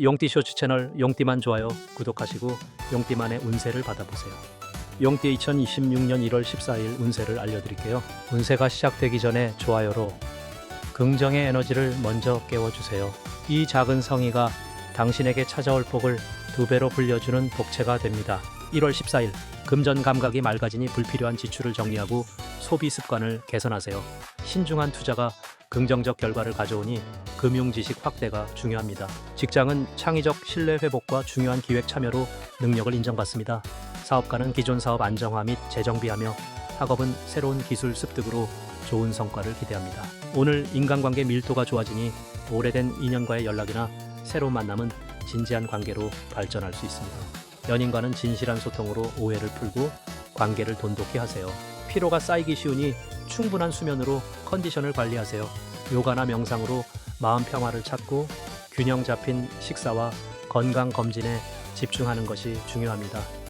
용띠 쇼츠 채널 용띠만 좋아요 구독하시고 용띠만의 운세를 받아보세요. 용띠 2026년 1월 14일 운세를 알려드릴게요. 운세가 시작되기 전에 좋아요로 긍정의 에너지를 먼저 깨워주세요. 이 작은 성의가 당신에게 찾아올 복을 두 배로 불려주는 복채가 됩니다. 1월 14일 금전 감각이 맑아지니 불필요한 지출을 정리하고 소비 습관을 개선하세요. 신중한 투자가 긍정적 결과를 가져오니 금융 지식 확대가 중요합니다. 직장은 창의적 신뢰 회복과 중요한 기획 참여로 능력을 인정받습니다. 사업가는 기존 사업 안정화 및 재정비하며 학업은 새로운 기술 습득으로 좋은 성과를 기대합니다. 오늘 인간관계 밀도가 좋아지니 오래된 인연과의 연락이나 새로운 만남은 진지한 관계로 발전할 수 있습니다. 연인과는 진실한 소통으로 오해를 풀고 관계를 돈독히 하세요. 피로가 쌓이기 쉬우니 충분한 수면으로 컨디션을 관리하세요. 요가나 명상으로 마음 평화를 찾고 균형 잡힌 식사와 건강 검진에 집중하는 것이 중요합니다.